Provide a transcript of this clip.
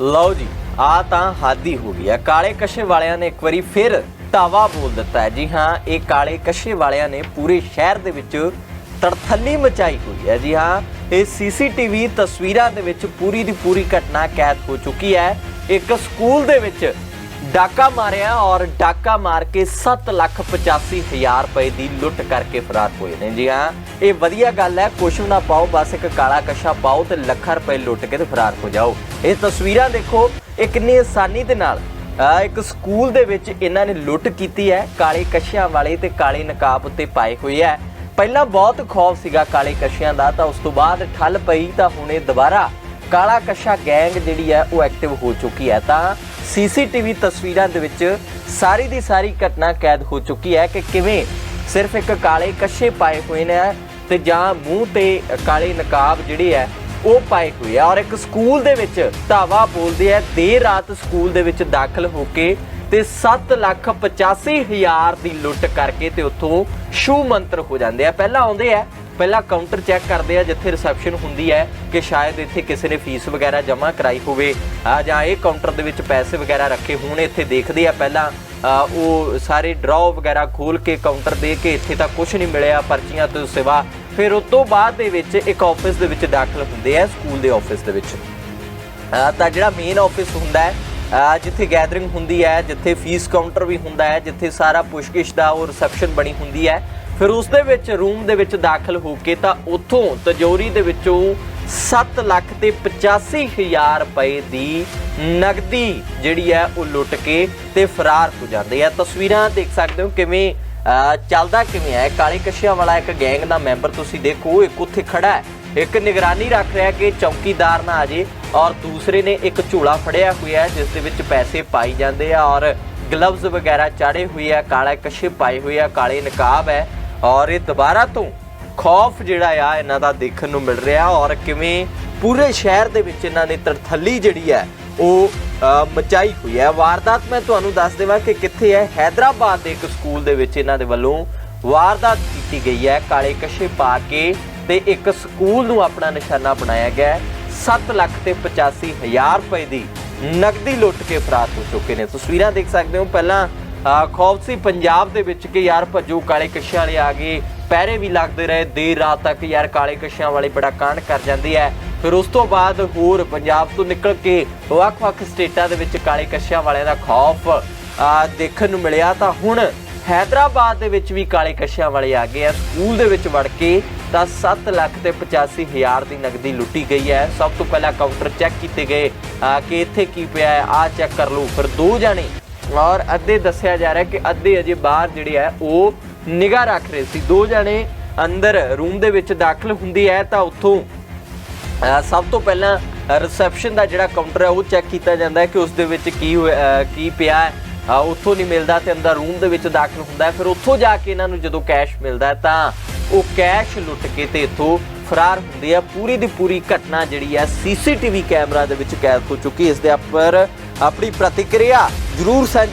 ਲਓ ਜੀ ਆ ਤਾਂ ਹਾਦੀ ਹੋ ਗਈ ਹੈ ਕਾਲੇ ਕਸ਼ੇ ਵਾਲਿਆਂ ਨੇ ਇੱਕ ਵਾਰੀ ਫਿਰ ਧਾਵਾ ਬੋਲ ਦਿੱਤਾ ਹੈ। ਜੀ ਹਾਂ, ਇਹ ਕਾਲੇ ਕਸ਼ੇ ਵਾਲਿਆਂ ਨੇ ਪੂਰੇ ਸ਼ਹਿਰ ਦੇ ਵਿੱਚ ਤੜਥੱਲੀ ਮਚਾਈ ਹੋਈ ਹੈ। ਜੀ ਹਾਂ, ਇਹ ਸੀਸੀਟੀਵੀ ਤਸਵੀਰਾਂ ਦੇ ਵਿੱਚ ਪੂਰੀ ਦੀ ਪੂਰੀ ਘਟਨਾ ਕੈਦ ਹੋ ਚੁੱਕੀ ਹੈ। ਇੱਕ ਸਕੂਲ ਦੇ ਵਿੱਚ ਡਾਕਾ ਮਾਰਿਆ ਔਰ ਡਾਕਾ ਮਾਰ ਕੇ 7 ਲੱਖ 85 ਹਜ਼ਾਰ ਰੁਪਏ ਦੀ ਲੁੱਟ ਕਰਕੇ ਫਰਾਰ ਹੋਏ ਨੇ। ਜੀ ਹਾਂ, ਇਹ ਵਧੀਆ ਗੱਲ ਹੈ, ਕੁਛ ਵੀ ਨਾ ਪਾਓ, ਬਸ ਇੱਕ ਕਾਲਾ ਕਸ਼ਾ ਪਾਓ ਤੇ ਲੱਖਾਂ ਰੁਪਏ ਲੁੱਟ ਕੇ ਤੇ ਫਰਾਰ ਹੋ ਜਾਓ। ਇਹ ਤਸਵੀਰਾਂ ਦੇਖੋ, ਇਹ ਕਿੰਨੀ ਆਸਾਨੀ ਦੇ ਨਾਲ ਇੱਕ ਸਕੂਲ ਦੇ ਵਿੱਚ ਇਹਨਾਂ ਨੇ ਲੁੱਟ ਕੀਤੀ ਹੈ। ਕਾਲੇ ਕਸ਼ਿਆਂ ਵਾਲੇ ਤੇ ਕਾਲੇ ਨਕਾਬ ਉੱਤੇ ਪਾਏ ਹੋਏ ਹੈ। ਪਹਿਲਾਂ ਬਹੁਤ ਖੌਫ ਸੀਗਾ ਕਾਲੇ ਕਸ਼ਿਆਂ ਦਾ, ਤਾਂ ਉਸ ਤੋਂ ਬਾਅਦ ਠੱਲ ਪਈ ਤਾਂ ਹੁਣੇ ਦੁਬਾਰਾ ਕਾਲਾ ਕਸ਼ਾ ਗੈਂਗ ਜਿਹੜੀ ਹੈ ਉਹ ਐਕਟਿਵ ਹੋ ਚੁੱਕੀ ਹੈ। ਤਾਂ ਸੀਸੀਟੀਵੀ ਤਸਵੀਰਾਂ ਦੇ ਵਿੱਚ ਸਾਰੀ ਦੀ ਸਾਰੀ ਘਟਨਾ ਕੈਦ ਹੋ ਚੁੱਕੀ ਹੈ ਕਿ ਕਿਵੇਂ ਸਿਰਫ ਇੱਕ ਕਾਲੇ ਕਸ਼ੇ ਪਾਏ ਹੋਏ ਨੇ ਤੇ ਜਾਂ ਮੂੰਹ ਤੇ ਕਾਲੇ ਨਕਾਬ ਜਿਹੜੇ ਹੈ, ਉਹ ਪਾਏ ਹੋਏ ਆ। ਔਰ ਇੱਕ ਸਕੂਲ ਦੇ ਵਿੱਚ ਧਾਵਾ ਬੋਲਦੇ ਆ, ਦੇਰ ਰਾਤ ਸਕੂਲ ਦੇ ਵਿੱਚ ਦਾਖਲ ਹੋ ਕੇ ਤੇ 7 ਲੱਖ 85 ਹਜ਼ਾਰ ਦੀ ਲੁੱਟ ਕਰਕੇ ਤੇ ਉੱਥੋਂ ਸ਼ੂ ਮੰਤਰ ਹੋ ਜਾਂਦੇ ਆ। ਪਹਿਲਾਂ ਆਉਂਦੇ ਆ ਪਹਿਲਾਂ ਕਾਊਂਟਰ ਚੈੱਕ ਕਰਦੇ ਆ ਜਿੱਥੇ ਰਿਸੈਪਸ਼ਨ ਹੁੰਦੀ ਹੈ ਕਿ ਸ਼ਾਇਦ ਇੱਥੇ ਕਿਸੇ ਨੇ ਫੀਸ ਵਗੈਰਾ ਜਮ੍ਹਾਂ ਕਰਾਈ ਹੋਵੇ। ਆ ਜਾਂ ਇਹ ਕਾਊਂਟਰ ਦੇ ਵਿੱਚ ਪੈਸੇ ਵਗੈਰਾ ਰੱਖੇ ਹੋਣ, ਇੱਥੇ ਦੇਖਦੇ ਆ ਪਹਿਲਾਂ ਉਹ ਸਾਰੇ ਡਰਾਅ ਵਗੈਰਾ ਖੋਲ ਕੇ ਕਾਊਂਟਰ ਦੇ ਕੇ ਇੱਥੇ ਤਾਂ ਕੁਝ ਨਹੀਂ ਮਿਲਿਆ, ਪਰਚੀਆਂ ਤੋਂ ਸਿਵਾ। ਫਿਰ ਉਸ ਤੋਂ ਬਾਅਦ ਦੇ ਵਿੱਚ ਇੱਕ ਆਫਿਸ ਦੇ ਵਿੱਚ ਦਾਖਲ ਹੁੰਦੇ ਆ ਸਕੂਲ ਦੇ ਆਫਿਸ ਦੇ ਵਿੱਚ। ਤਾਂ ਜਿਹੜਾ ਮੇਨ ਆਫਿਸ ਹੁੰਦਾ ਹੈ ਜਿੱਥੇ ਗੈਦਰਿੰਗ ਹੁੰਦੀ ਹੈ, ਜਿੱਥੇ ਫੀਸ ਕਾਊਂਟਰ ਵੀ ਹੁੰਦਾ ਹੈ, ਜਿੱਥੇ ਸਾਰਾ ਪੁੱਛਗਿੱਛ ਦਾ ਉਹ ਰਿਸੈਪਸ਼ਨ ਬਣੀ ਹੁੰਦੀ ਹੈ ਫਿਰ ਉਸ ਦੇ ਵਿੱਚ ਰੂਮ ਦੇ ਵਿੱਚ ਦਾਖਲ ਹੋ ਕੇ ਤਾਂ ਉੱਥੋਂ ਤਜੋਰੀ ਦੇ ਵਿੱਚੋਂ 7 ਲੱਖ ਤੇ 85 ਹਜ਼ਾਰ ਰੁਪਏ ਦੀ ਨਗਦੀ ਜਿਹੜੀ ਹੈ ਉਹ ਲੁੱਟ ਕੇ ਤੇ ਫਰਾਰ ਹੋ ਜਾਂਦੇ ਆ। ਤਸਵੀਰਾਂ ਦੇਖ ਸਕਦੇ ਹੋ ਕਿਵੇਂ ਚੱਲਦਾ ਕਿਵੇਂ ਹੈ। ਕਾਲੇ ਕਸ਼ਿਆਂ ਵਾਲਾ ਇੱਕ ਗੈਂਗ ਦਾ ਮੈਂਬਰ ਤੁਸੀਂ ਦੇਖੋ, ਇੱਕ ਉੱਥੇ ਖੜਾ ਹੈ। ਇੱਕ ਨਿਗਰਾਨੀ ਰੱਖ ਰਿਹਾ ਕਿ ਚੌਕੀਦਾਰ ਨਾ ਆ ਜੇ ਔਰ ਦੂਸਰੇ ਨੇ ਇੱਕ ਝੋਲਾ ਫੜਿਆ ਹੋਇਆ ਹੈ, ਜਿਸ ਦੇ ਵਿੱਚ ਪੈਸੇ ਪਾਈ ਜਾਂਦੇ ਆ ਔਰ ਗਲਵਜ਼ ਵਗੈਰਾ ਚਾੜੇ ਹੋਏ ਆ, ਕਾਲਾ ਕਸ਼ੇ ਪਾਏ ਹੋਏ ਆ, ਕਾਲੇ ਨਕਾਬ ਹੈ। ਔਰ ਇਹ ਦੁਬਾਰਾ ਤੋਂ ਖੌਫ ਜਿਹੜਾ ਆ, ਇਹਨਾਂ ਦਾ ਦੇਖਣ ਨੂੰ ਮਿਲ ਰਿਹਾ ਔਰ ਕਿਵੇਂ ਪੂਰੇ ਸ਼ਹਿਰ ਦੇ ਵਿੱਚ ਇਹਨਾਂ ਨੇ ਤਰਥੱਲੀ ਜਿਹੜੀ ਹੈ, ਉਹ ਮਚਾਈ ਹੋਈ ਹੈ। ਵਾਰਦਾਤ ਮੈਂ ਤੁਹਾਨੂੰ ਦੱਸ ਦੇਵਾਂ ਕਿ ਕਿੱਥੇ ਹੈ? ਹੈਦਰਾਬਾਦ ਦੇ ਇੱਕ ਸਕੂਲ ਦੇ ਵਿੱਚ ਇਹਨਾਂ ਦੇ ਵੱਲੋਂ ਵਾਰਦਾਤ ਕੀਤੀ ਗਈ ਹੈ। ਕਾਲੇ ਕਸ਼ੇ ਪਾ ਕੇ ਤੇ ਇੱਕ ਸਕੂਲ ਨੂੰ ਆਪਣਾ ਨਿਸ਼ਾਨਾ ਬਣਾਇਆ ਗਿਆ ਹੈ। 7 ਲੱਖ ਤੇ 85 ਹਜ਼ਾਰ ਰੁਪਏ ਦੀ ਨਕਦੀ ਲੁੱਟ ਕੇ ਫਰਾਰ ਹੋ ਚੁੱਕੇ ਨੇ। ਤਸਵੀਰਾਂ ਦੇਖ ਸਕਦੇ ਹੋ। ਪਹਿਲਾਂ ਖੌਫ ਸੀ ਪੰਜਾਬ ਦੇ ਵਿੱਚ ਕਿ ਯਾਰ ਭੱਜੋ ਕਾਲੇ ਕੱਛਿਆਂ ਵਾਲੇ ਆ ਗਏ, ਪਹਿਰੇ ਵੀ ਲੱਗਦੇ ਰਹੇ, ਦੇਰ ਰਾਤ ਤੱਕ ਯਾਰ ਕਾਲੇ ਕੱਛਿਆਂ ਵਾਲੇ ਬੜਾ ਕਾਂਡ ਕਰ ਜਾਂਦੇ ਆ। ਫਿਰ ਉਸ ਤੋਂ ਬਾਅਦ ਹੋਰ ਪੰਜਾਬ ਤੋਂ ਨਿਕਲ ਕੇ ਵੱਖ-ਵੱਖ ਸਟੇਟਾਂ ਦੇ ਵਿੱਚ ਕਾਲੇ ਕੱਛਿਆਂ ਵਾਲਿਆਂ ਦਾ ਖੌਫ ਦੇਖਣ ਨੂੰ ਮਿਲਿਆ। ਤਾਂ ਹੁਣ ਹੈਦਰਾਬਾਦ ਦੇ ਵਿੱਚ ਵੀ ਕਾਲੇ ਕੱਛਿਆਂ ਵਾਲੇ ਆ ਗਏ ਆ। ਸਕੂਲ ਦੇ ਵਿੱਚ ਵੜ ਕੇ ਤਾਂ 7 ਲੱਖ ਤੇ 85 ਹਜ਼ਾਰ ਦੀ ਨਗਦੀ ਲੁੱਟੀ ਗਈ ਹੈ। ਸਭ ਤੋਂ ਪਹਿਲਾਂ ਕਾਊਂਟਰ ਚੈੱਕ ਕੀਤੇ ਗਏ ਕਿ ਇੱਥੇ ਕੀ ਪਿਆ ਹੈ ਆ ਚੈੱਕ ਕਰ ਲਓ। ਫਿਰ ਦੋ ਜਾਣੇ ਔਰ ਅੱਧੇ ਦੱਸਿਆ ਜਾ ਰਿਹਾ ਕਿ ਅੱਧੇ ਅਜੇ ਬਾਹਰ ਜਿਹੜੇ ਆ ਉਹ ਨਿਗਾਹ ਰੱਖ ਰਹੇ ਸੀ। ਦੋ ਜਣੇ ਅੰਦਰ ਰੂਮ ਦੇ ਵਿੱਚ ਦਾਖਲ ਹੁੰਦੀ ਹੈ ਤਾਂ ਉੱਥੋਂ ਅ, ਸਭ ਤੋਂ ਪਹਿਲਾਂ ਰਿਸੈਪਸ਼ਨ ਦਾ ਜਿਹੜਾ ਕਾਊਂਟਰ ਹੈ ਉਹ ਚੈੱਕ ਕੀਤਾ ਜਾਂਦਾ ਹੈ ਕਿ ਉਸ ਦੇ ਵਿੱਚ ਕੀ ਹੋਇਆ- ਕੀ ਪਿਆ ਹੈ। ਉੱਥੋਂ ਨਹੀਂ ਮਿਲਦਾ ਤੇ ਅੰਦਰ ਰੂਮ ਦੇ ਵਿੱਚ ਦਾਖਲ ਹੁੰਦਾ ਹੈ। ਫਿਰ ਉੱਥੋਂ ਜਾ ਕੇ ਇਹਨਾਂ ਨੂੰ ਜਦੋਂ ਕੈਸ਼ ਮਿਲਦਾ ਤਾਂ ਉਹ ਕੈਸ਼ ਲੁੱਟ ਕੇ ਤੇ ਇੱਥੋਂ ਫਰਾਰ ਹੁੰਦੀ ਹੈ। ਪੂਰੀ ਦੀ ਪੂਰੀ ਘਟਨਾ ਜਿਹੜੀ ਹੈ ਸੀਸੀਟੀਵੀ ਕੈਮਰਾ ਦੇ ਵਿੱਚ ਕੈਦ ਹੋ ਚੁੱਕੀ ਇਸ ਦੇ ਉੱਪਰ ਆਪਣੀ ਪ੍ਰਤੀਕਿਰਿਆ ਜਰੂਰ ਸਾਂਝੀ